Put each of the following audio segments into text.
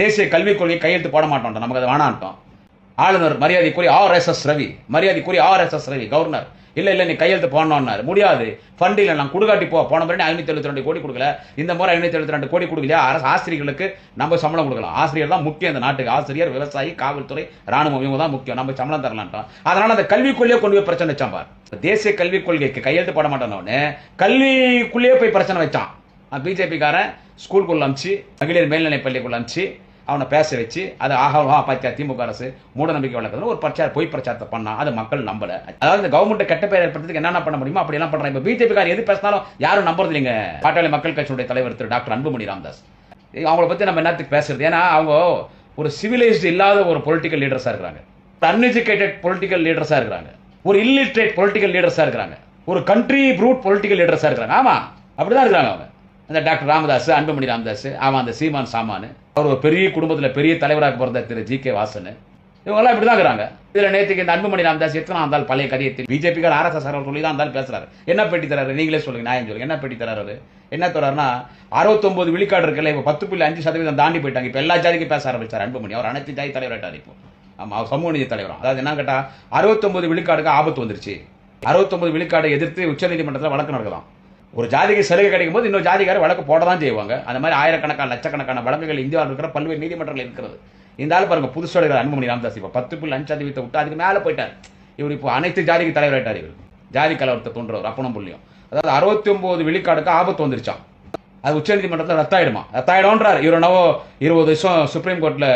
தேசிய கல்விக் கொள்கை கையெழுத்து போட மாட்டோம் நமக்கு அது வேணான்ட்டோம் ஆளுநர் மரியாதைக்குரிய ஆர் எஸ் எஸ் ரவி மரியாதைக்குரிய R S S Ravi governor. இல்லை இல்லை நீ கையெழுத்து போடணும்னாரு. முடியாது. ஃபண்ட் இல்லை நான் குடுகாட்டி போ போன முறை ஐநூற்றி எழுபத்தி ரெண்டு கோடி கொடுக்கல. இந்த முறை ஐநூற்றி எழுபத்தி ரெண்டு கோடி கொடுக்கலையா? அரசு ஆசிரியர்களுக்கு நம்ம சம்பளம் கொடுக்கலாம். ஆசிரியர் தான் முக்கியம் இந்த நாட்டுக்கு. ஆசிரியர் விவசாயி காவல்துறை ராணுவம் இவங்க தான் முக்கியம். நம்ம சம்பளம் தரலான்ட்டோம் அதனால அந்த கல்விக்குள்ளேயே கொண்டு போய் பிரச்சனை வச்சான் பார். தேசிய கல்விக் கொள்கைக்கு கையெழுத்து போட மாட்டேன்னு கல்விக்குள்ளேயே போய் பிரச்சனை வச்சான். பிஜேபிக்காரன் ஸ்கூலுக்குள்ள அமிச்சு மகளிர் மேல்நிலைப் பள்ளிக்குள்ள அமிச்சு அவனை பேச வச்சு அது ஆஹா வா திமுக அரசு மூட நம்பிக்கை வளர்க்குறது ஒரு பிரச்சார பொய் பிரச்சாரத்தை பண்ணா அது மக்கள் நம்பல. அதாவது இந்த கவர்மெண்ட் கெட்ட பேர் ஏற்படுறதுக்கு என்னென்ன பண்ண முடியுமோ அப்படி எல்லாம் பண்றாங்க இப்ப பிஜேபி காரர் எது பேசினாலும் யாரும் நம்புறது இல்லைங்க. பாட்டாளி மக்கள் கட்சியுடைய தலைவர் திரு டாக்டர் அன்புமணி ராமதாஸ். அவங்கள பத்தி நம்ம என்னத்துக்கு பேசுறது? ஏன்னா அவங்க ஒரு சிவிலைஸ்டு இல்லாத ஒரு பொலிட்டிக்கல் லீடர்ஸா இருக்கிறாங்க. அன்எஜுகேட்டட் பொலிட்டிக்கல் லீடர்ஸா இருக்கிறாங்க. ஒரு இல்லிட்ரேட் பொலிட்டிக்கல் லீடர்ஸா இருக்கிறாங்க. ஒரு கண்ட்ரி ப்ரூட் பொலிட்டிக்கல் லீடர்ஸா இருக்கிறாங்க. ஆமா அப்படிதான் இருக்கிறாங்க அவங்க. அந்த டாக்டர் ராமதாஸ் அன்புமணி ராமதாஸ் அவன் அந்த சீமான் சாமான் அவர் ஒரு பெரிய குடும்பத்தில் பெரிய தலைவராக பிறந்த திரு ஜி கே வாசன் இவங்கெல்லாம் இப்படி தான் இருக்கிறாங்க. இதில் நேற்றுக்கு இந்த அன்புமணி ராமதாஸ் எத்தனை இருந்தாலும் பழைய கதையை பிஜேபிக்கார் ஆர்எஸ்எஸ் அவர் சொல்லி தான் இருந்தாலும் பேசுறாரு. என்ன பெட்டி தராரு? நீங்களே சொல்லுங்க நான் சொல்லுங்க. என்ன பெட்டி தராரு என்ன தராருன்னா அறுபத்தொம்பது விழுக்காடு இருக்குல்ல இப்போ பத்து புள்ளி அஞ்சு சதவீதம் தாண்டி போயிட்டாங்க. இப்போ எல்லா ஜாதிக்கும் பேச ஆரம்பிச்சார் அன்புமணி. அவர் அனைத்து ஜாதி தலைவராட்டார் இப்போ. ஆமா அவர் சமூக நீதி தலைவரும் அதாவது என்ன கேட்டால் அறுபத்தொம்பது விழுக்காடுக்கு ஆபத்து வந்துருச்சு. அறுபத்தொம்பது விழுக்காடை எதிர்த்து உச்சநீதிமன்றத்தில் வழக்கு நடக்கலாம் ஒரு ஜாதிக்கு சலுகை கிடைக்கும் போது இன்னொரு ஜாதிக்கார வழக்கு போட தான் செய்வாங்க. அந்த மாதிரி ஆயிரக்கணக்கான லட்சக்கணக்கான வழக்குகள் இந்தியாவில் இருக்கிற பல்வேறு நீதிமன்றங்கள் இருக்கிறது. இருந்தாலும் பாருங்க புதுசு இருக்கிற அன்புமணி ராமதாஸ் இப்போ பத்து புள்ளி அஞ்சு அதிபத்தை விட்டு அதுக்கு மேலே போயிட்டார். இவர் இப்போ அனைத்து ஜாதிக்கு தலைவராயிட்டார் இவர். ஜாதி கலவரத்தை தோன்றவர் அப்பனும் புள்ளியும். அதாவது அறுபத்தி ஒன்பது விழுக்காடுக்கு ஆபத்து வந்துருச்சாம். அது உச்சநீதிமன்றத்தில் ரத்தாயிடுமா? ரத்தாயிடும்ன்றார். இவர் என்னவோ இருபது வருஷம் சுப்ரீம் கோர்ட்டில்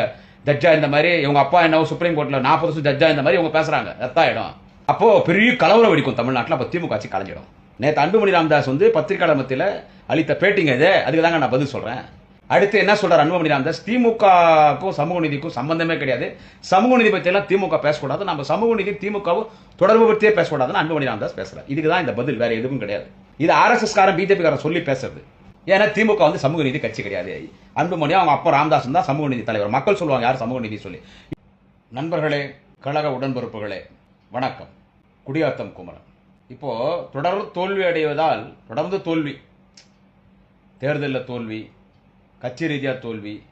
ஜட்ஜா இந்த மாதிரி இவங்க அப்பா என்னவோ சுப்ரீம் கோர்ட்டில் நாற்பது வருஷம் ஜட்ஜா இந்த மாதிரி இவங்க பேசுகிறாங்க ரத்தாயிடும். அப்போது பெரிய கலவரம் வெடிக்கும் தமிழ்நாட்டில். அப்போ திமுக ஆட்சி கலைஞ்சிடும். நேற்று அன்புமணி ராமதாஸ் வந்து பத்திரிகையாளர் மத்தியில் அளித்த பேட்டிங்க இது. அதுக்கு தாங்க நான் பதில் சொல்கிறேன் அடுத்து என்ன சொல்கிறார் அன்புமணி ராமதாஸ்? திமுகவுக்கும் சமூக நீதிக்கும் சம்பந்தமே கிடையாது. சமூக நீதி பற்றியெல்லாம் திமுக பேசக்கூடாது. நம்ம சமூக நீதி திமுகவும் தொடர்பு பற்றியே பேசக்கூடாதுன்னு அன்புமணி ராமதாஸ் பேசுகிறார் இதுக்கு தான் இந்த பதில். வேறு எதுவும் கிடையாது. இது ஆர்எஸ்எஸ் காரன் பிஜேபி காரன் சொல்லி பேசுறது. ஏன்னா திமுக வந்து சமூக நீதி கட்சி கிடையாது. அன்புமணி அவங்க அப்பா ராமதாஸ் தான் சமூக நீதி தலைவர். மக்கள் சொல்லுவாங்க யார் சமூக நீதி சொல்லி. நண்பர்களே கழக உடன்பிறப்புகளே வணக்கம். குடியாத்தம் குமரன். இப்போ தொடர் தோல்வி அடைவதால் தொடர்ந்து தோல்வி தேர்தலில் தோல்வி கட்சி ரீதியாக தோல்வி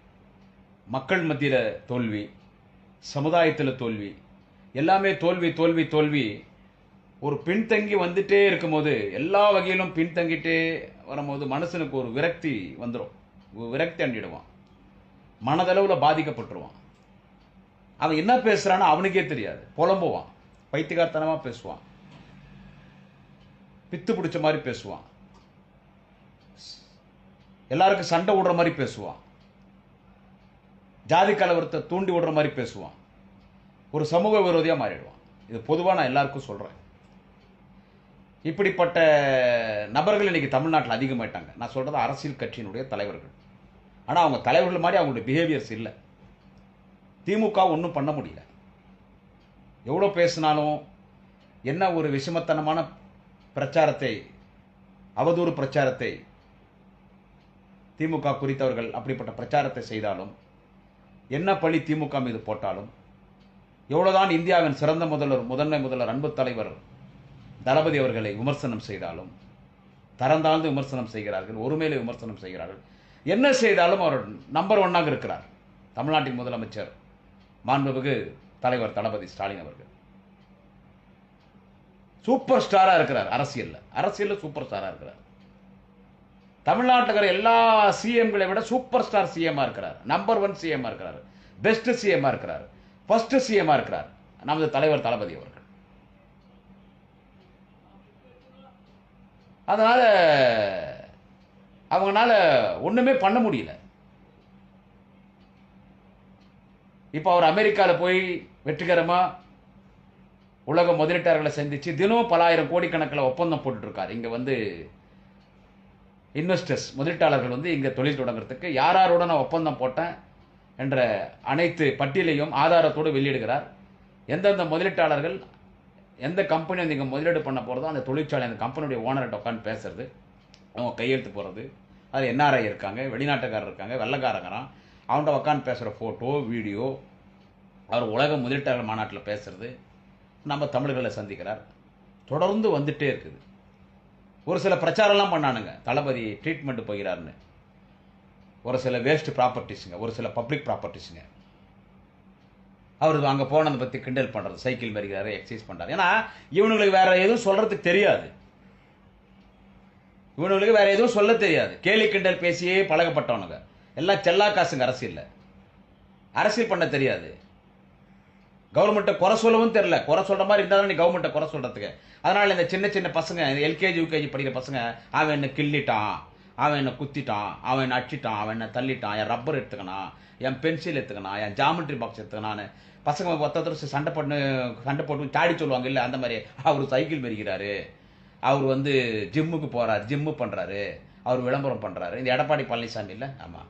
மக்கள் மத்தியில் தோல்வி சமுதாயத்தில் தோல்வி எல்லாமே தோல்வி தோல்வி தோல்வி. ஒரு பின்தங்கி வந்துட்டே இருக்கும்போது எல்லா வகையிலும் பின்தங்கிட்டே வரும்போது மனுஷனுக்கு ஒரு விரக்தி வந்துடும் விரக்தி அண்டிடுவான். மனதளவில் பாதிக்கப்பட்டுருவான். அவன் என்ன பேசுகிறான்னு அவனுக்கே தெரியாது. புலம்புவான். பைத்தியகார்த்தனமாக பேசுவான். பித்து பிடிச்ச மாதிரி பேசுவான். எல்லாருக்கும் சண்டை விடுற மாதிரி பேசுவான். ஜாதி கலவரத்தை தூண்டி விடுற மாதிரி பேசுவான். ஒரு சமூக விரோதியாக மாறிடுவான். இது பொதுவாக நான் எல்லாருக்கும் சொல்கிறேன் இப்படிப்பட்ட நபர்கள் இன்றைக்கி தமிழ்நாட்டில் அதிகமாயிட்டாங்க. நான் சொல்கிறது அரசியல் கட்சியினுடைய தலைவர்கள். ஆனால் அவங்க தலைவர்கள் மாதிரி அவங்களுடைய பிஹேவியர்ஸ் இல்லை. திமுக ஒன்றும் பண்ண முடியல. எவ்வளோ பேசினாலும் என்ன ஒரு விஷமத்தனமான பிரச்சாரத்தை அவதூறு பிரச்சாரத்தை திமுக குறித்தவர்கள் அப்படிப்பட்ட பிரச்சாரத்தை செய்தாலும் என்ன பழி திமுக மீது போட்டாலும் எவ்வளோதான் இந்தியாவின் சிறந்த முதல்வர் முதன்மை முதல்வர் அன்பு தலைவர் தளபதி அவர்களை விமர்சனம் செய்தாலும் தரந்தாழ்ந்து விமர்சனம் செய்கிறார்கள் ஒருமையில விமர்சனம் செய்கிறார்கள். என்ன செய்தாலும் அவர் நம்பர் ஒன்னாக இருக்கிறார். தமிழ்நாட்டின் முதலமைச்சர் மாண்புமிகு தலைவர் தளபதி ஸ்டாலின் அவர்கள். சூப்பர் ஸ்டாரா இருக்கிறார் அரசியல்ல. அரசியல்ல சூப்பர் ஸ்டாரா இருக்கிறார். தமிழ்நாட்டில் இருக்கிற எல்லா சிஎம்களை விட சூப்பர் ஸ்டார் சிஎம்மா இருக்கிறார். நம்பர் ஒன் சிஎம்மா இருக்கிறார். பெஸ்ட் சிஎம்மா இருக்கிறார். ஃபர்ஸ்ட் சிஎம்மா இருக்கிறார். நமது தலைவர் தளபதி அவர்கள். அதனால அவங்கனால ஒண்ணுமே பண்ண முடியல. இப்போ அவர் அமெரிக்காவில் போய் வெற்றிகரமாக உலக முதலீட்டாளர்களை சந்திச்சு தினம் பல ஆயிரம் கோடிக்கணக்கில் ஒப்பந்தம் போட்டுட்ருக்காரு. இங்கே வந்து இன்வெஸ்டர்ஸ் முதலீட்டாளர்கள் வந்து இங்கே தொழில் தொடங்குறதுக்கு யார் யாரோட நான் ஒப்பந்தம் போட்டேன் என்ற அனைத்து பட்டியலையும் ஆதாரத்தோடு வெளியிடுகிறார். எந்தெந்த முதலீட்டாளர்கள் எந்த கம்பெனி வந்து இங்கே முதலீடு பண்ண போகிறதோ அந்த தொழிற்சாலை அந்த கம்பெனியுடைய ஓனர்கிட்ட உட்காந்து பேசுறது அவங்க கையெழுத்து போகிறது அது என்ஆர்ஐ இருக்காங்க வெளிநாட்டுக்காரர் இருக்காங்க வெள்ளக்காரங்கிறான் அவன்கிட்ட உட்காந்து பேசுகிற ஃபோட்டோ வீடியோ அவர் உலக முதலீட்டாளர் மாநாட்டில் பேசுறது நம்ம தமிழர்களை சந்திக்கிறார். தொடர்ந்து வந்துட்டே இருக்குது. ஒரு சில பிரச்சாரம்லாம் பண்ணானுங்க. தளபதி ட்ரீட்மெண்ட் போகிறாருன்னு. ஒரு சில வேஸ்ட் ப்ராப்பர்ட்டிஸுங்க ஒரு சில பப்ளிக் ப்ராப்பர்ட்டிஸுங்க அவர் அங்கே போனதை பற்றி கிண்டல் பண்ணுறது சைக்கிள் மறிக்கிறாரு எக்ஸசைஸ் பண்ணுறாரு ஏன்னா இவனுங்களுக்கு வேற எதுவும் சொல்கிறதுக்கு தெரியாது. இவனுங்களுக்கு வேற எதுவும் சொல்ல தெரியாது. கேலி கிண்டல் பேசியே பழகப்பட்டவனுங்க. எல்லாம் செல்லா காசுங்க அரசியலில். அரசியல் பண்ண தெரியாது. கவர்மெண்ட்டை குறை சொல்லவும் தெரில குறை சொல்கிற மாதிரி இருந்தாலும் நீ கவர்மெண்ட்டை குறை சொல்கிறதுக்கு அதனால் இந்த சின்ன சின்ன பசங்க எல்கேஜி யூகேஜி படிக்கிற பசங்க அவன் என்னை கிள்ளிட்டான் அவன் என்னை குத்திட்டான் அவன் என்னை அடிச்சிட்டான் அவன் என்னை தள்ளிட்டான் என் ரப்பர் எடுத்துக்கணும் என் பென்சில் எடுத்துக்கணும் என் ஜாமெட்ரி பாக்ஸ் எடுத்துக்கணான்னு பசங்க ஒருத்தர் சண்டை போட்டு சண்டை போட்டு சாடி சொல்லுவாங்க. இல்லை அந்த மாதிரி. அவர் சைக்கிள் மெரிக்கிறாரு அவர் வந்து ஜிம்முக்கு போகிறார் ஜிம்மு பண்ணுறாரு அவர் விளம்பரம் பண்ணுறாரு இந்த எடப்பாடி பழனிசாமி இல்லை? ஆமாம்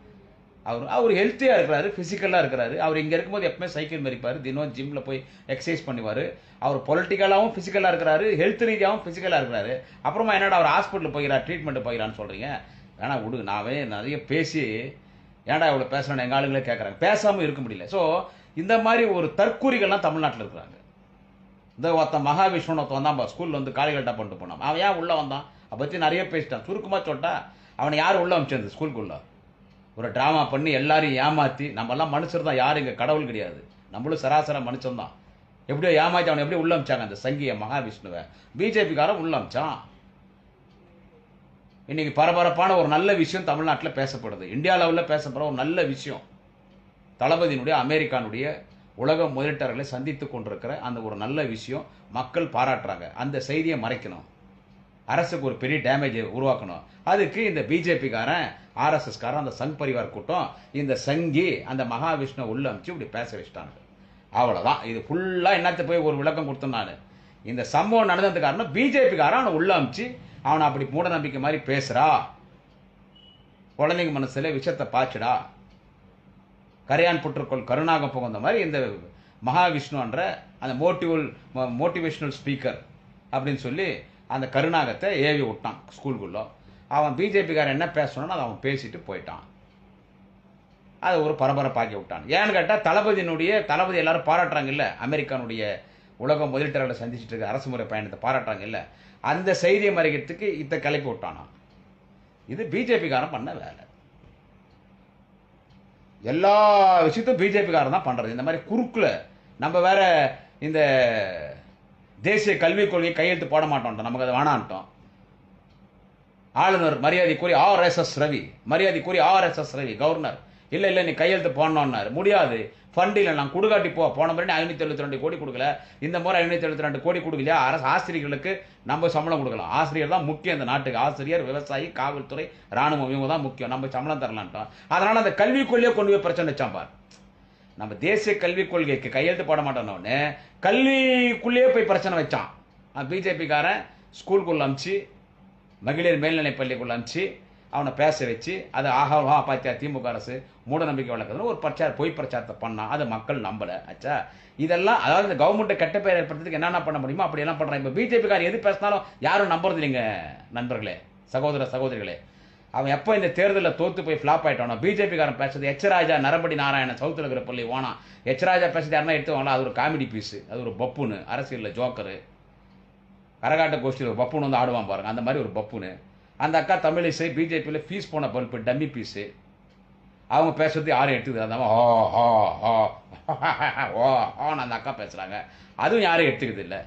அவர் அவர் ஹெல்த்தியாக இருக்கிறாரு ஃபிசிக்கலாக இருக்கிறாரு. அவர் இங்கே இருக்கும்போது எப்பவுமே சைக்கிள் மறிப்பார் தினம் ஜிம்மில் போய் எக்ஸசைஸ் பண்ணுவார். அவர் பொலிட்டிக்கலாகவும் ஃபிசிக்கலாக இருக்கிறாரு. ஹெல்த் ரீதியாகவும் ஃபிசிக்கலாக இருக்கிறாரு. அப்புறமா என்னடா அவர் ஹாஸ்பிட்டல் போகிறார் ட்ரீட்மெண்ட் போகிறான்னு சொல்கிறீங்க வேணா விடு நாவே நிறைய பேசி ஏன்டா இவ்வளோ பேசுகிறேன்னு எங்கள் ஆளுங்களே கேட்குறாங்க பேசாமல் இருக்க முடியல. ஸோ இந்த மாதிரி ஒரு தற்கூரிகள்லாம் தமிழ்நாட்டில் இருக்கிறாங்க. இந்த ஒருத்தன் மகாவிஷ்ணுன்னு ஒருத்தன் வந்தான் ஸ்கூலில் வந்து காலிகட்டா பண்ணிட்டு போனான். அவன் ஏன் உள்ளே வந்தான்? அதை பற்றி நிறைய பேசிட்டான். சுருக்கமாக சொல்லிட்டா அவனை யார் உள்ளே அமிச்சிருந்தது ஸ்கூலுக்குள்ளே ஒரு ட்ராமா பண்ணி எல்லாரையும் ஏமாற்றி நம்மெல்லாம் மனுஷர் தான் யாரும் இங்கே கடவுள் கிடையாது. நம்மளும் சராசர மனுஷன்தான் எப்படியோ ஏமாற்றி அவனை எப்படி உள்ள அமிச்சாங்க அந்த சங்கிய மகாவிஷ்ணுவை. பிஜேபிக்காரன் உள்ள அமிச்சான். இன்றைக்கி பரபரப்பான ஒரு நல்ல விஷயம் தமிழ்நாட்டில் பேசப்படுது. இந்தியா லெவலில் பேசப்படுற ஒரு நல்ல விஷயம். தளபதியினுடைய அமெரிக்கானுடைய உலக முதலீட்டாளர்களை சந்தித்து கொண்டிருக்கிற அந்த ஒரு நல்ல விஷயம் மக்கள் பாராட்டுறாங்க. அந்த செய்தியை மறைக்கணும். அரசுக்கு ஒரு பெரிய டேமேஜ் உருவாக்கணும். அதுக்கு இந்த பிஜேபிக்காரன் ஆர்எஸ்எஸ்காரன் அந்த சங் பரிவார் கூட்டம் இந்த சங்கி அந்த மகாவிஷ்ணு உள்ள அமைச்சு இப்படி பேச வச்சுட்டாங்க. அவ்வளோதான் இது ஃபுல்லாக என்னத்தை போய் ஒரு விளக்கம் கொடுத்தேன் நான். இந்த சம்பவம் நடந்தது காரணம் பிஜேபிக்காரன் அவனை உள்ள அமைச்சு அவனை அப்படி மூட நம்பிக்கை மாதிரி பேசுகிறா குழந்தைங்க மனசில் விஷத்தை பாய்ச்சுடா. கரையான் புற்றுக்கோள் கருணாகம் புகுந்த மாதிரி இந்த மகாவிஷ்ணுன்ற அந்த மோட்டிவல் மோட்டிவேஷ்னல் ஸ்பீக்கர் அப்படின்னு சொல்லி அந்த கருணாகத்தை ஏவி விட்டான் ஸ்கூலுக்குள்ளே அவன் பிஜேபிக்காரன் என்ன பேசணும்னு அதை அவன் பேசிட்டு போயிட்டான். அதை ஒரு பரபரப்பாக்கி விட்டான். ஏன்னு கேட்டால் தளபதியினுடைய தளபதி எல்லாரும் பாராட்டுறாங்க இல்லை? அமெரிக்கானுடைய உலக முதலீட்டாளர்களை சந்திச்சுட்டு இருக்க அரசு முறை பயணத்தை பாராட்டுறாங்க இல்லை? அந்த செய்தியை மறைக்கிறதுக்கு இத்த கிளப்பி விட்டானா? இது பிஜேபிக்காரன் பண்ண வேலை. எல்லா விஷயத்தையும் பிஜேபிக்காரன் தான் பண்ணுறது இந்த மாதிரி குறுக்கில் நம்ம வேற இந்த தேசிய கல்விக் கொள்கையை கையெழுத்து போட மாட்டோம் நமக்கு அது வேணான்ட்டோம் ஆளுநர் மரியாதை ஆர் எஸ் எஸ் ரவி மரியாதைக்குரிய R S S Ravi governor. இல்லை இல்லை நீ கையெழுத்து போடணும்னாரு. முடியாது. ஃபண்ட் இல்லை நான் குடுகாட்டி போ போன முறை ஐநூற்றி எழுபத்தி ரெண்டு கோடி கொடுக்கல. இந்த முறை ஐநூற்றி எழுபத்தி ரெண்டு கோடி கொடுக்கலையா? அரசு ஆசிரியர்களுக்கு நம்ம சம்பளம் கொடுக்கலாம். ஆசிரியர் தான் முக்கியம் இந்த நாட்டுக்கு. ஆசிரியர் விவசாயி காவல்துறை ராணுவம் இவங்க தான் முக்கியம். நம்ம சம்பளம் தரலான்ட்டோம் அதனால் அந்த கல்விக்குள்ளேயே கொண்டு போய் பிரச்சனை வச்சான் பார். நம்ம தேசிய கல்விக் கொள்கைக்கு கையெழுத்து போட மாட்டோம்னு கல்விக்குள்ளேயே போய் பிரச்சனை வச்சான். பிஜேபிக்காரன் ஸ்கூலுக்குள்ள அமுச்சு மகளிர் மேல்நிலைப் பள்ளிக்குள்ள அமுச்சு அவனை பேச வச்சு அதை ஆஹா வா பாத்தியா திமுக அரசு மூட நம்பிக்கை வளர்க்குதுன்னு ஒரு பிரச்சார பொய் பிரச்சாரத்தை பண்ணான் அதை மக்கள் நம்பலை. ஆச்சா இதெல்லாம் அதாவது இந்த கவர்மெண்ட்டை கெட்ட பெயர் ஏற்படுத்துறதுக்கு என்னென்ன பண்ண முடியுமோ அப்படி எல்லாம் இப்போ பிஜேபிக்காரன் எது பேசினாலும் யாரும் நம்புறது இல்லைங்க நண்பர்களே சகோதர சகோதரிகளே. அவன் எப்போ இந்த தேர்தலில் தோத்து போய் ஃப்ளாப் ஆயிட்டானோ பிஜேபிக்காரன் பேசுறது எச்சராஜா நரம்படி நாராயண சவுத்தில் இருக்கிற பள்ளி ஓனா. எச்சராஜா பேசுறது யாருன்னா எடுத்துவாங்களா அது ஒரு காமெடி பீஸ் அது ஒரு பப்புனு அரசியலில் ஜோக்கரு. கரகாட்ட கோஷ்டியில் ஒரு பப்புன்னு வந்து ஆடுவான் பாருங்க அந்த மாதிரி ஒரு பப்புன்னு. அந்த அக்கா தமிழிசை பிஜேபியில் ஃபீஸ் போன பல்பு டம்மி பீஸு அவங்க பேசுறது யாரும் எடுத்துக்கிறது அந்த ஓ ஹோ ஹோ ஓ ஹோன்னு அந்த அக்கா பேசுகிறாங்க அதுவும் யாரும் எடுத்துக்கிறது இல்லை.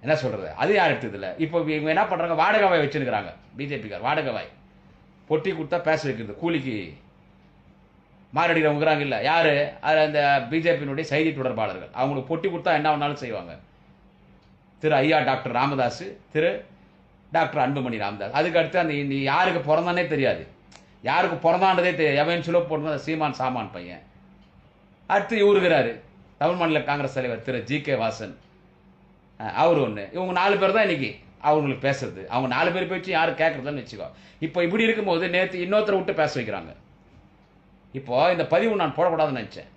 என்ன சொல்றது? அது யாரும் எடுத்ததில்ல இப்போ இவங்க என்ன பண்றாங்க? வாடகவாய் வச்சுருக்கிறாங்க. பிஜேபிக்கார் வாடகவாய். பொட்டி கொடுத்தா பேச வைக்கிறது கூலிக்கு. மாரடிக்கிறவங்கிறாங்க இல்லை. யார்? அதில் அந்த பிஜேபியினுடைய செய்தி தொடர்பாளர்கள். அவங்களுக்கு பொட்டி கொடுத்தா என்ன வேணாலும் செய்வாங்க. திரு ஐயா டாக்டர் ராமதாஸ் திரு டாக்டர் அன்புமணி ராமதாஸ். அதுக்கு அடுத்து அந்த நீ யாருக்கு பிறந்தானே தெரியாது. யாருக்கு பிறந்தான்றதே தெரியாது. எவன் சொல்ல போடுறது சீமான் சாமான் பையன். அடுத்து இவருகிறாரு. தமிழ் மாநில காங்கிரஸ் தலைவர் திரு ஜி கே வாசன். அவர் ஒன்று இவங்க நாலு பேர் தான் இன்னைக்கு அவங்களுக்கு பேசுறது. அவங்க நாலு பேர் பேச்சு யாரும் கேட்கறதுன்னு வச்சுக்கோ. இப்போ இப்படி இருக்கும்போது நேற்று இன்னொருத்தரை விட்டு பேச வைக்கிறாங்க. இப்போ இந்த பதிவு நான் போடக்கூடாதுன்னு நினைச்சேன்.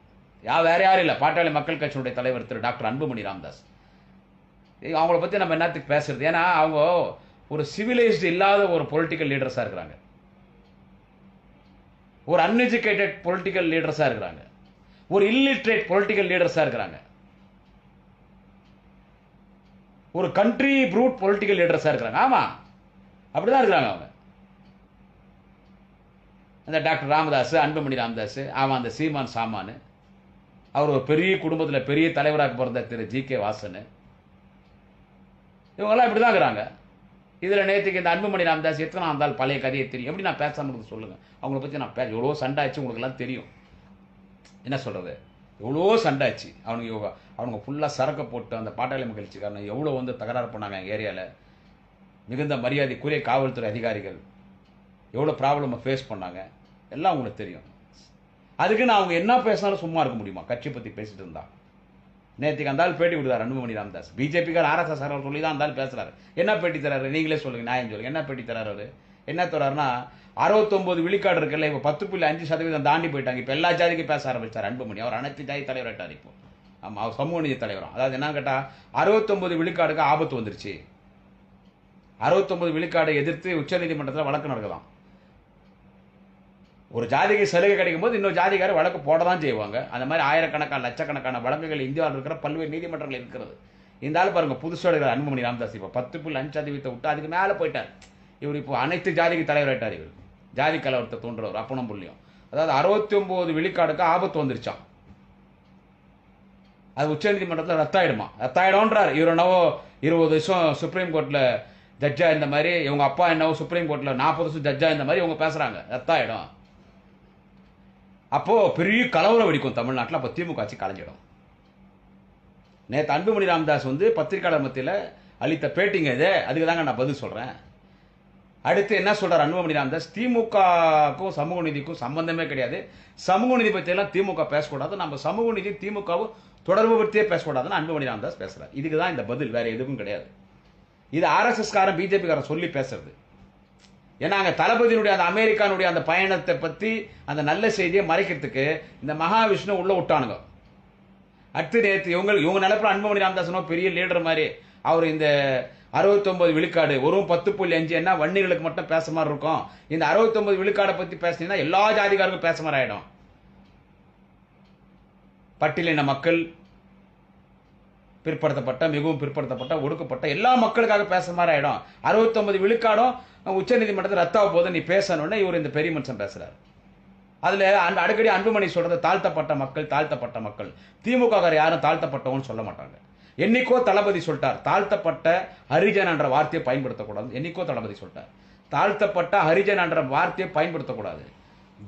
யா வேற யாரும் இல்லை. பாட்டாளி மக்கள் கட்சியினுடைய தலைவர் திரு டாக்டர் அன்புமணி ராமதாஸ். அவங்கள பற்றி நம்ம என்னத்துக்கு பேசுறது? ஏன்னா அவங்க ஒரு சிவிலைஸ்டு இல்லாத ஒரு பொலிட்டிக்கல் லீடர்ஸாக இருக்கிறாங்க. ஒரு அன்எஜுகேட்டட் பொலிட்டிக்கல் லீடர்ஸாக இருக்கிறாங்க. ஒரு இல்லிட்ரேட் பொலிட்டிக்கல் லீடர்ஸாக இருக்கிறாங்க. ஒரு கண்ட்ரி ப்ரூட் பொலிட்டிக்கல் லீடர்ஸாக இருக்கிறாங்க. ஆமா. அப்படிதான் இருக்கிறாங்க அவங்க. அந்த டாக்டர் ராமதாஸ் அன்புமணி ராமதாஸ் ஆமாம் அந்த சீமான் சாமான். அவர் ஒரு பெரிய குடும்பத்தில் பெரிய தலைவராக பிறந்த திரு ஜி கே வாசன். இவங்கெல்லாம் இப்படி தான் இருக்கிறாங்க. இதில் நேற்றுக்கு இந்த அன்புமணி ராமதாஸ் எத்தனை இருந்தால் பழைய கதையை தெரியும். எப்படி நான் பேசாமல் சொல்லுங்கள் அவங்கள பற்றி நான் பே எவ்வளோ சண்டாச்சு உங்களுக்கெல்லாம் தெரியும். என்ன சொல்கிறது எவ்வளோ சண்டை ஆச்சு அவனுங்க ஃபுல்லாக சரக்கை போட்டு அந்த பாட்டாளி மகிழ்ச்சிக்காரன் எவ்வளோ வந்து தகராறு பண்ணாங்க எங்கள் ஏரியாவில் மிகுந்த மரியாதைக்குரிய காவல்துறை அதிகாரிகள் எவ்வளோ ப்ராப்ளமை ஃபேஸ் பண்ணாங்க. எல்லாம் உங்களுக்கு தெரியும். அதுக்கு நான் அவங்க என்ன பேசினாலும் சும்மா இருக்க முடியுமா? கட்சி பற்றி பேசிட்டு இருந்தா. நேற்றுக்கு அந்த ஆள் பேட்டி கொடுத்தாரு அன்புமணி ராமதாஸ். பிஜேபிக்கார் ஆர்எஸ்எஸ் சார் சொல்லி தான் அந்த ஆள் என்ன பேட்டி தராரு? நீங்களே சொல்லுங்கள் நியாயம் சொல்லுங்கள் என்ன பேட்டி தராரு என்ன தராருன்னா அறுபத்தொன்பது விழுக்காடு இருக்குல்ல இப்போ பத்து புள்ளி அஞ்சு சதவீதம் தாண்டி போயிட்டாங்க. இப்போ எல்லா ஜாதிக்கும் பேச ஆரம்பிச்சார் அன்புமணி. அவர் அனைத்து ஜாதி தலைவராட்டார் இப்போ ஆமாம் அவர் சமூக நீதி தலைவரும். அதாவது என்ன கேட்டால் அறுபத்தொம்பது விழுக்காடுக்கு ஆபத்து வந்துருச்சு. அறுபத்தொம்பது விழுக்காடை எதிர்த்து உச்சநீதிமன்றத்தில் வழக்கு நடக்கலாம் ஒரு ஜாதிக்கு சலுகை கிடைக்கும் போது இன்னொரு ஜாதிக்காரர் வழக்கு போட தான் செய்வாங்க. அந்த மாதிரி ஆயிரக்கணக்கான லட்சக்கணக்கான வழக்குகள் இந்தியாவில் இருக்கிற பல்வேறு நீதிமன்றங்கள் இருக்கிறது. இந்த ஆள் பாருங்க புதுசாக இருக்கிற அன்புமணி ராமதாஸ். இப்போ பத்து புள்ளி அஞ்சு சதவீதத்தை விட்டு அதுக்கு மேலே போயிட்டார். இவர் இப்போ அனைத்து ஜாதிக்கு தலைவராயிட்டார் இவர். ஜாதி கலவரத்தை தோன்றவர் அப்பனும் புள்ளியும். அதாவது அறுபத்தி ஒன்பது விழுக்காடுக்கு ஆபத்து வந்துருச்சான் அது உச்சநீதிமன்றத்தில் ரத்தாயிடுமா? ரத்தாயிடும்ன்றார். இவர் என்னவோ இருபது வருஷம் சுப்ரீம் கோர்ட்டில் ஜட்ஜா இந்த மாதிரி இவங்க அப்பா என்னவோ சுப்ரீம் கோர்ட்டில் நாற்பது வருஷம் ஜட்ஜா இந்த மாதிரி இவங்க பேசுகிறாங்க ரத்தாயிடும். அப்போது பெரிய கலவரம் வெடிக்கும் தமிழ்நாட்டில். அப்போ திமுக ஆட்சி கலைஞ்சிடும். நேற்று அன்புமணி ராமதாஸ் வந்து பத்திரிகையாளர் மத்தியில் அளித்த பேட்டிங்க இது. அதுக்கு தாங்க நான் பதில் சொல்கிறேன் அடுத்து என்ன சொல்றார் அன்புமணி ராமதாஸ் திமுகவுக்கும் சமூக நீதிக்கும் சம்பந்தமே கிடையாது. சமூக நீதி பற்றியெல்லாம் திமுக பேசக்கூடாது. நம்ம சமூக நீதி திமுகவும் தொடர்பு பற்றியே பேசக்கூடாதுன்னு அன்புமணி ராமதாஸ் பேசுறாரு. இதுக்கு தான் இந்த பதில். வேற எதுவும் கிடையாது. இது ஆர்எஸ்எஸ் காரன் பிஜேபி காரன் சொல்லி பேசுறது. ஏன்னா அங்கே தளபதியினுடைய அந்த அமெரிக்கானுடைய அந்த பயணத்தை பற்றி அந்த நல்ல செய்தியை மறைக்கிறதுக்கு இந்த மகாவிஷ்ணு உள்ள விட்டானுங்க. அடுத்து நேற்று இவங்க இவங்க நிலப்பில் அன்புமணி ராமதாசனோ பெரிய லீடர் மாதிரி அவர் இந்த அறுபத்தொன்பது விழுக்காடு. ஒரு பத்து புள்ளி அஞ்சு என்ன? வன்னிகளுக்கு மட்டும் பேச மாதிரி இருக்கும். இந்த அறுபத்தொன்பது விழுக்காடை பற்றி பேசினீங்கன்னா எல்லா ஜாதிகாருக்கும் பேச மாதிரி ஆயிடும். பட்டியலின மக்கள் பிற்படுத்தப்பட்ட மிகவும் பிற்படுத்தப்பட்ட ஒடுக்கப்பட்ட எல்லா மக்களுக்காக பேசுற மாதிரி ஆயிடும். அறுபத்தொன்பது விழுக்காடும் உச்சநீதிமன்றத்தில் ரத்தாக போது நீ பேசணும்னு இவர் இந்த பெரிய மனுஷன் பேசுறாரு. அதில் அந்த அடிக்கடி அன்புமணி சொல்றது தாழ்த்தப்பட்ட மக்கள் தாழ்த்தப்பட்ட மக்கள். திமுக யாரும் தாழ்த்தப்பட்டவன்னு சொல்ல மாட்டாங்க. என்னைக்கோ தளபதி சொல்லிட்டார். தாழ்த்தப்பட்ட ஹரிஜன் என்ற வார்த்தையை பயன்படுத்தக்கூடாது. என்னைக்கோ தளபதி சொல்லிட்டார். தாழ்த்தப்பட்ட ஹரிஜன் என்ற வார்த்தையை பயன்படுத்தக்கூடாது.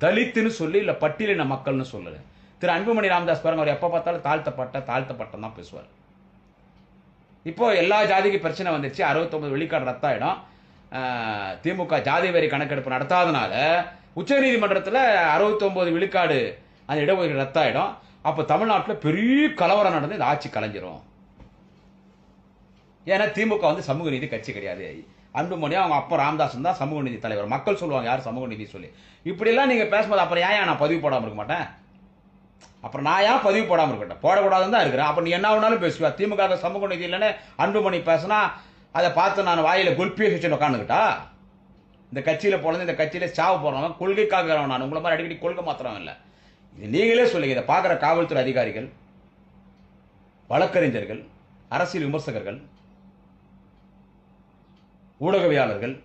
தலித்துன்னு சொல்லி இல்லை பட்டியலின மக்கள்னு சொல்லல திரு அன்புமணி ராமதாஸ் பாருங்க அவர் எப்போ பார்த்தாலும் தாழ்த்தப்பட்ட தாழ்த்தப்பட்ட தான் பேசுவார். இப்போ எல்லா ஜாதிக்கு பிரச்சனை வந்துச்சு அறுபத்தொம்பது விழுக்காடு ரத்தாயிடும். திமுக ஜாதி வரி கணக்கெடுப்பு நடத்தாதனால உச்சநீதிமன்றத்தில் அறுபத்தொம்பது விழுக்காடு அந்த இடஒதுக்கீடு ரத்தாயிடும். அப்போ தமிழ்நாட்டில் பெரிய கலவரம் நடந்து இந்த ஆட்சி கலைஞ்சிரும். ஏன்னா திமுக வந்து சமூக நீதி கட்சி கிடையாது. அன்புமணி அவங்க அப்பா ராமதாசன் தான் சமூக நீதி தலைவர். மக்கள் சொல்லுவாங்க யார் சமூக நீதி சொல்லி. இப்படிலாம் நீங்கள் பேசும்போது அப்புறம் ஏன் நான் பதிவு போடாமல் இருக்க மாட்டேன்? அப்புறம் நான் ஏன் பதிவு போடாமல் இருக்கட்டும் போடக்கூடாதுன்னு தான் இருக்கிறேன். அப்போ நீ என்ன வேணாலும் பேசுவா திமுக சமூக நீதி இல்லைன்னு அன்புமணி பேசுனா அதை பார்த்து நான் வாயில் குல்பியை வச்சு உட்காந்துக்கிட்டா இந்த கட்சியில் போனது இந்த கட்சியில் சாவு போடுறவன் கொள்கைக்காக நான். உங்களை மாதிரி அடிக்கடி கொள்கை மாத்திரம் இல்லை. இது நீங்களே சொல்லுங்க. இதை பார்க்குற காவல்துறை அதிகாரிகள் வழக்கறிஞர்கள் அரசியல் விமர்சகர்கள் ஊடகவியாளர்கள்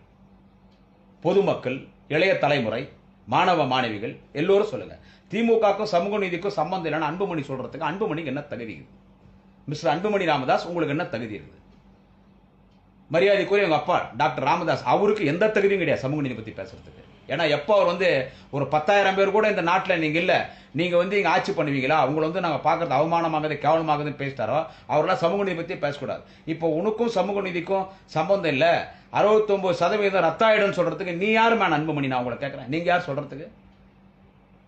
பொதுமக்கள் இளைய தலைமுறை மாணவ மாணவிகள் எல்லோரும் சொல்லுங்க. திமுகக்கும் சமூக நீதிக்கும் சம்பந்தம் இல்லைன்னு அன்புமணி சொல்றதுக்கு அன்புமணிக்கு என்ன தகுதி இருக்குது மிஸ்டர் அன்புமணி ராமதாஸ் உங்களுக்கு என்ன தகுதி இருக்குது மரியாதைக்குரிய எங்கள் அப்பா டாக்டர் ராமதாஸ் அவருக்கு எந்த தகுதியும் கிடையாது சமூக நீதி பற்றி பேசுறதுக்கு. ஏன்னா எப்போ அவர் வந்து ஒரு பத்தாயிரம் பேர் கூட இந்த நாட்டில் நீங்கள் இல்லை நீங்கள் வந்து இங்கே ஆட்சி பண்ணுவீங்களா? அவங்கள வந்து நாங்கள் பார்க்குறது அவமானமாகுது கேவலமாகுதுன்னு பேசிட்டாரோ? அவரெல்லாம் சமூக நீதி பற்றி பேசக்கூடாது. இப்போ உனக்கும் சமூக நீதிக்கும் சம்பந்தம் இல்லை அறுபத்தொன்பது சதவீதம் ரத்தாயிடும்னு சொல்றதுக்கு நீ யாரு மேன் அன்புமணி? நான் உங்களை கேட்கறேன். நீங்க யார் சொல்றதுக்கு?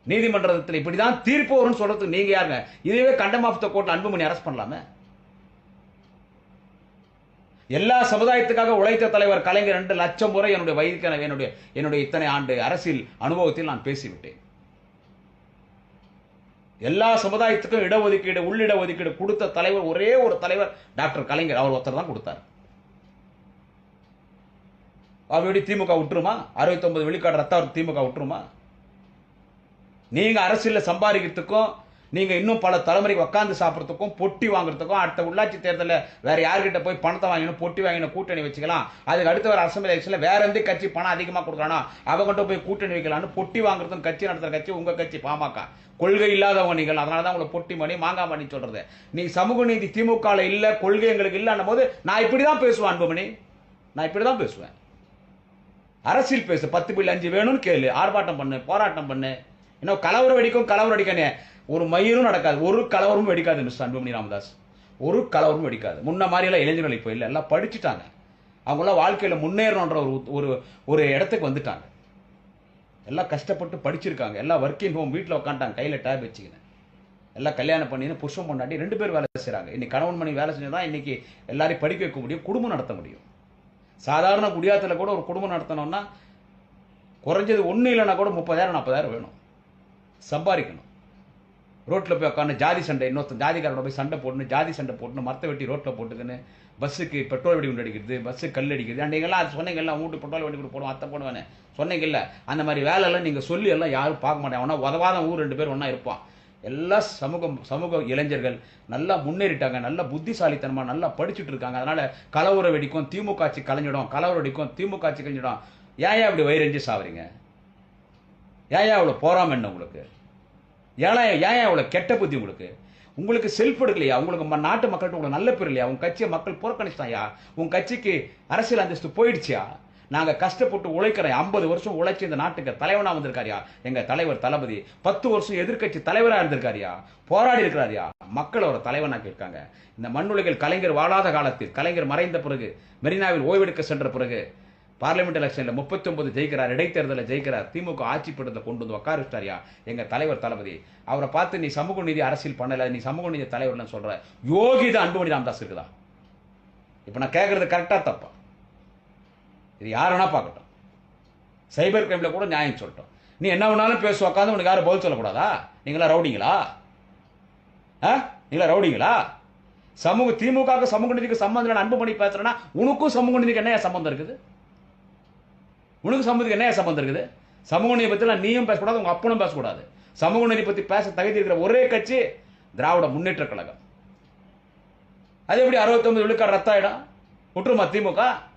நீதிமன்றத்தில் இப்படிதான் தீர்ப்பு வரும்னு சொல்றதுக்கு நீங்க யாருங்க? இதுவே கண்டம் ஆஃப் த கோர்ட்ல அன்புமணி அரெஸ்ட் பண்ணலாமே? எல்லா சமுதாயத்துக்காக உழைத்த தலைவர் கலைஞர் ரெண்டு லட்சம் முறை என்னுடைய வயதுக்கு என்னுடைய என்னுடைய இத்தனை ஆண்டு அரசியல் அனுபவத்தில் நான் பேசிவிட்டேன். எல்லா சமுதாயத்துக்கும் இடஒதுக்கீடு உள்ளிட ஒதுக்கீடு கொடுத்த தலைவர் ஒரே ஒரு தலைவர் டாக்டர் கலைஞர். அவர் ஒருத்தர் தான் கொடுத்தார். அப்படி திமுக விட்டுருமா? அறுபத்தொன்பது விழுக்காடு ரத்த திமுக விட்டுருமா? நீங்கள் அரசியலில் சம்பாதிக்கிறதுக்கும் நீங்கள் இன்னும் பல தலைமுறைக்கு உட்காந்து சாப்பிட்றதுக்கும் பொட்டி வாங்குறதுக்கும் அடுத்த உள்ளாட்சி தேர்தலில் வேறு யார்கிட்ட போய் பணத்தை வாங்கினோம் பொட்டி வாங்கின கூட்டணி வச்சுக்கலாம். அதுக்கு அடுத்த வர அசம்பிளி எலெக்ஷனில் வேற எந்த கட்சி பணம் அதிகமாக கொடுக்குறானோ அவங்ககிட்ட போய் கூட்டணி வைக்கலாம்னு பொட்டி வாங்குறதும் கட்சி நடத்துகிற கட்சி உங்கள் கட்சி பாமக. கொள்கை இல்லாதவங்க நீங்கள் அதனால தான் உங்களை பொட்டி மணி மாங்காய் மணி சொல்கிறது நீ சமூக நீதி திமுகவில் இல்லை கொள்கை எங்களுக்கு இல்லைன்னும் போது நான் இப்படி தான் பேசுவேன் அன்புமணி. நான் இப்படி தான் பேசுவேன். அரசியல் பேசு பத்து பில் அஞ்சு வேணும்னு கேளு. ஆர்ப்பாட்டம் பண்ணு போராட்டம் பண்ணு. இன்னும் கலவரம் வெடிக்கும் கலவரம் வெடிக்கனே ஒரு மயிரும் நடக்காது. ஒரு கலவரமும் வெடிக்காது மிஸ்டர் அன்புமணி ராமதாஸ். ஒரு கலவரமும் வெடிக்காது. முன்ன மாதிரியெல்லாம் இளைஞர்கள் இப்போ இல்லை. எல்லாம் படிச்சுட்டாங்க. அவங்களாம் வாழ்க்கையில் முன்னேறணுன்ற ஒரு ஒரு ஒரு இடத்துக்கு வந்துட்டாங்க. எல்லாம் கஷ்டப்பட்டு படிச்சிருக்காங்க. எல்லாம் ஒர்க்கிங் ஹோம் வீட்டில் உட்காந்துட்டாங்க கையில் டேப் வச்சுக்கினேன் எல்லாம் கல்யாணம் பண்ணின்னு புருஷம் பொண்டாட்டி ரெண்டு பேர் வேலை செய்கிறாங்க இன்னைக்கு கணவன் மணி வேலை செஞ்சு தான் இன்னைக்கு எல்லாரையும் படிக்க வைக்க முடியும் குடும்பம் நடத்த முடியும். சாதாரண குடியாத்தில் கூட ஒரு குடும்பம் நடத்தணும்னா குறைஞ்சது ஒன்றும் இல்லைன்னா கூட முப்பதாயிரம் நாற்பதாயிரம் வேணும். சம்பாதிக்கணும். ரோட்டில் போய் உட்காந்து ஜாதி சண்டை இன்னொருத்தன் ஜாதிக்காரோட போய் சண்டை போட்டுன்னு ஜாதி சண்டை போட்டுன்னு மரத்தை வெட்டி ரோட்டில் போட்டுக்கின்னு பஸ்ஸுக்கு பெட்ரோல் வெடி குண்டு அடிக்கிறது பஸ்ஸு கல் அடிக்கிறது. அன்றைக்கெல்லாம் அது சொன்னீங்கல்ல வீட்டு பெட்ரோல் வெடி கூட போடுவோம் அத்தை போடுவேன் சொன்னீங்கல்ல அந்த மாதிரி வேலையெல்லாம் நீங்கள் சொல்லி எல்லாம் யாரும் பார்க்க மாட்டேன் ஆனால் உதவாத ஊர் ரெண்டு பேர் ஒன்றா இருப்பான். எல்லா சமூகம் சமூக இளைஞர்கள் நல்லா முன்னேறிட்டாங்க நல்லா புத்திசாலித்தனமாக நல்லா படிச்சுட்டு இருக்காங்க அதனால கலவர வெடிக்கும் திமுக ஆட்சி கலைஞ்சிடும் கலவர வெடிக்கும் திமுக ஆட்சி கலைஞ்சிடும். ஏன் ஏன் இப்படி வயிறஞ்சு சாவறீங்க? ஏன் ஏன் அவ்வளோ போறாம என்ன உங்களுக்கு? ஏன் ஏன் ஏன் அவ்வளோ கெட்ட புத்தி உங்களுக்கு? உங்களுக்கு செல்ஃப் எடுக்கலையா உங்களுக்கு நாட்டு மக்கள்கிட்ட உங்களுக்கு நல்ல பேர் இல்லையா? உங்கள் கட்சியை மக்கள் புறக்கணிச்சிட்டாயா உங்கள் கட்சிக்கு அரசியல் அந்தஸ்து போயிடுச்சியா? நாங்கள் கஷ்டப்பட்டு உழைக்கிறேன் ஐம்பது வருஷம் உழைச்சி இந்த நாட்டுக்கு தலைவனாக வந்திருக்காரியா? எங்கள் தலைவர் தளபதி. பத்து வருஷம் எதிர்க்கட்சி தலைவராக இருந்திருக்காரியா? போராடி இருக்கிறாரியா? மக்கள் ஒரு தலைவனாக இருக்காங்க இந்த மண்ணுலகில் கலைஞர் வாழாத காலத்தில் கலைஞர் மறைந்த பிறகு மெரினாவில் ஓய்வெடுக்க சென்ற பிறகு பார்லிமெண்ட் எலெக்ஷனில் முப்பத்தி ஒன்பது ஜெயிக்கிறார் இடைத்தேர்தலில் ஜெயிக்கிறார் திமுக ஆட்சி படத்தை கொண்டு வந்து உட்கார வச்சிட்டாரியா? தலைவர் தளபதி. அவரை பார்த்து நீ சமூக நீதி அரசியல் பண்ணலை நீ சமூக நீதி தலைவர்னு சொல்கிற யோகிதா அன்புமணி ராமதாஸ் இருக்குதா? இப்போ நான் கேட்குறது கரெக்டாக தப்பா? இது யார் வேணால் பார்க்கட்டும். சைபர் கிரைமில் கூட நியாயம் சொல்லட்டும். நீ என்ன வேணாலும் பேச உட்காந்து உனக்கு யாரும் பதில் சொல்லக்கூடாதா? நீங்களா ரவுடிங்களா? ஆ? நீங்களா ரவுடிங்களா? சமூக திமுக சமூக நீதிக்கு சம்பந்தம் இல்லை அன்பு பண்ணி பேசுறேன்னா உனக்கும் சமூக நீதிக்கு என்ன சம்பந்தம் இருக்குது? உனக்கு சமூகத்துக்கு என்ன சம்பந்தம் இருக்குது? சமூக நீதி பற்றிலாம் நீயும் பேசக்கூடாது உங்கள் அப்பனும் பேசக்கூடாது. சமூக நீதி பற்றி பேச தகுதி இருக்கிற ஒரே கட்சி திராவிட முன்னேற்ற கழகம். அது எப்படி அறுபத்தொன்பது விழுக்காடு ரத்தாயிடம்? விட்டுருமா திமுக?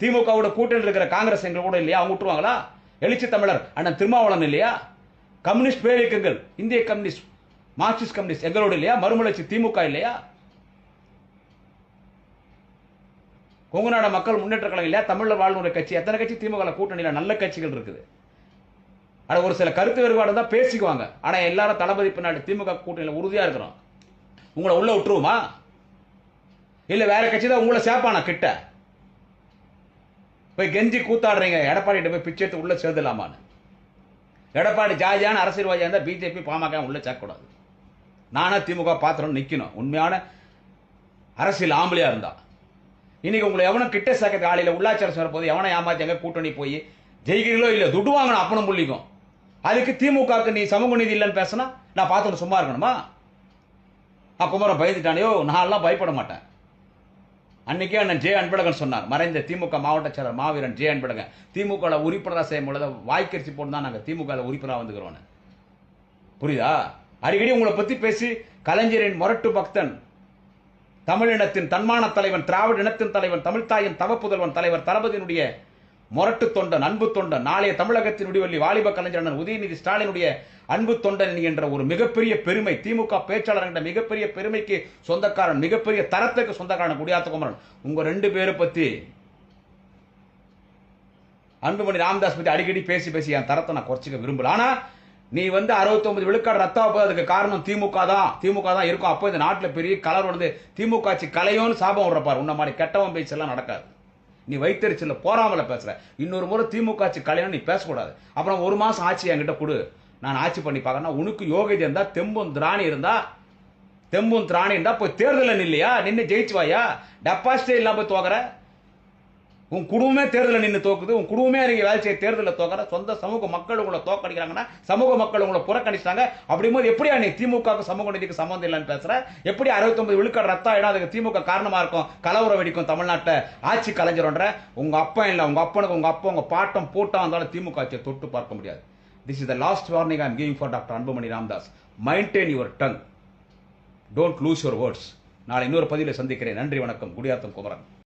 திமுகவோட கூட்டணி இருக்கிற காங்கிரஸ் எங்க கூட இல்லையா? அவங்க விட்டுருவாங்களா? எழுச்சி தமிழர் அண்ணன் திருமாவளவன் இல்லையா? கம்யூனிஸ்ட் பேரியக்கங்கள் இந்திய கம்யூனிஸ்ட் மார்க்சிஸ்ட் கம்யூனிஸ்ட் எங்களோட இல்லையா? மறுமலர்ச்சி திமுக இல்லையா? கொங்குநாடு மக்கள் முன்னேற்ற கழகம் இல்லையா? தமிழர் வாழ்வுற கட்சி. எத்தனை கட்சி திமுக கூட்டணியில் நல்ல கட்சிகள் இருக்குது? ஆனால் ஒரு சில கருத்து வேறுபாடு தான் பேசிக்குவாங்க. ஆனால் எல்லாரும் தளபதி பின்னாடி திமுக கூட்டணியில் உறுதியாக இருக்கிறோம். உங்களை உள்ளே விட்டுருவோமா? இல்லை வேற கட்சி தான் உங்களை சேர்ப்பானா கிட்ட? போய் கெஞ்சி கூத்தாடுறீங்க. எடப்பாடி போய் பிச்சை எடுத்து உள்ள சேர்ந்துலாமான்னு எடப்பாடி ஜாஜான அரசியல்வாதியாக இருந்தால் பிஜேபி பாமக உள்ள சேர்க்கக்கூடாது. நானே திமுக பாத்திரம் நிற்கணும் உண்மையான அரசியல் ஆம்பளையாக இருந்தா. இன்னைக்கு உங்களை எவனும் கிட்ட சேர்க்க காலையில் உள்ளாட்சி அரசு போது எவனை ஏமாத்தியாங்க கூட்டணி போய் ஜெயிக்கிறீங்களோ இல்லை துட்டு வாங்கணும் அப்பனும் புள்ளிக்கும். அதுக்கு திமுகவுக்கு நீ சமூக நீதி இல்லைன்னு பேசினா நான் பார்த்துட்டு சும்மா இருக்கணுமா? நான் குமரன் பயந்துட்டானையோ நான்லாம் பயப்பட மாட்டேன். அன்னைக்கே அண்ணன் ஜே அன்பழகன் சொன்னார் மறைந்த திமுக மாவட்ட செயலர் மாவீரன் ஜே அன்பழகன் திமுக உறுப்பினராக செய்யும் பொழுது வாய்க்கரிசி போட்டு தான் நாங்கள் திமுக உறுப்பினராக வந்துக்கிறோன்னு புரியுதா? அடிக்கடி உங்களை பற்றி பேசி கலைஞரின் முரட்டு பக்தன் தமிழினத்தின் தன்மான தலைவன் திராவிட இனத்தின் தலைவன் தமிழ்த்தாயின் தவப்புதல்வன் தலைவர் தளபதியினுடைய முரட்டு தொண்டன் அன்பு தொண்டன் நாளைய தமிழகத்தின் விடிவெள்ளி வாலிப கலைஞர் உதயநிதி ஸ்டாலினுடைய அன்பு தொண்டன் என்கின்ற ஒரு மிகப்பெரிய பெருமை திமுக பேச்சாளர் என்ற மிகப்பெரிய பெருமைக்கு சொந்தக்காரன் மிகப்பெரிய தரத்துக்கு சொந்தக்காரன் குடியாத்த குமரன். உங்க ரெண்டு பேரை பத்தி அன்புமணி ராமதாஸ் பத்தி அடிக்கடி பேசி பேசி என் தரத்தை நான் குறைச்சிக்க விரும்பல. ஆனா நீ வந்து 69 விழுக்காடு ரத்தம் போது அதுக்கு காரணம் திமுக தான். திமுக தான் இருக்கும். அப்போ இந்த நாட்டில் பெரிய கலர் வந்து திமுக ஆட்சி கலையோன்னு சாபம் விடுறப்பாரு உன்ன மாதிரி கெட்டவன் பேச்செல்லாம் நடக்காது. நீ வைத்தறிச்சல போறாமல பேசுற. இன்னொரு முறை திமுக ஆட்சி கலையோன்னு நீ பேசக்கூடாது. அப்புறம் ஒரு மாசம் ஆட்சி என்கிட்ட கொடு. நான் ஆட்சி பண்ணி பார்க்கறேன்னா உனக்கு யோகிதை இருந்தா தெம்பும் திராணி இருந்தா தெம்பும் திராணி இருந்தா போய் தேர்தலில் இல்லையா நின்று ஜெயிச்சு வாயா டெபாசிட்டே இல்லாம போய் தோக்குற உன் குடும்பமே தேர்தலில் நின்று தோக்குது உன் குடும்பமே நீங்க வேலை செய்ய தேர்தலில் தோக்கிற சொந்த சமூக மக்கள் உங்களை தோக்கடிக்கிறாங்கன்னா சமூக மக்கள் உங்களை புறக்கணிச்சிட்டாங்க. அப்படிங்கும்போது எப்படியா நீ திமுக சமூக நீதிக்கு சம்மந்தம் இல்லைன்னு பேசுற? எப்படி 69 விழுக்காடு ரத்தம் ஆயிடும் அதுக்கு திமுக காரணமா இருக்கும்? கலவரம் வெடிக்கும் தமிழ்நாட்டை ஆட்சி கலைஞர்ன்ற உங்க அப்பன் இல்லை உங்க அப்பனுக்கு உங்க அப்பா உங்க பாட்டம் போட்டா வந்தாலும் திமுக ஆட்சியை தொட்டு பார்க்க முடியாது. This is the last warning I'm giving for doctor Anbumani Ramdas. Mind your tongue don't lose your words நாளை இன்னொரு பதிவில் சந்திக்கிறேன். நன்றி வணக்கம். குடியாத்தம் குமரன்.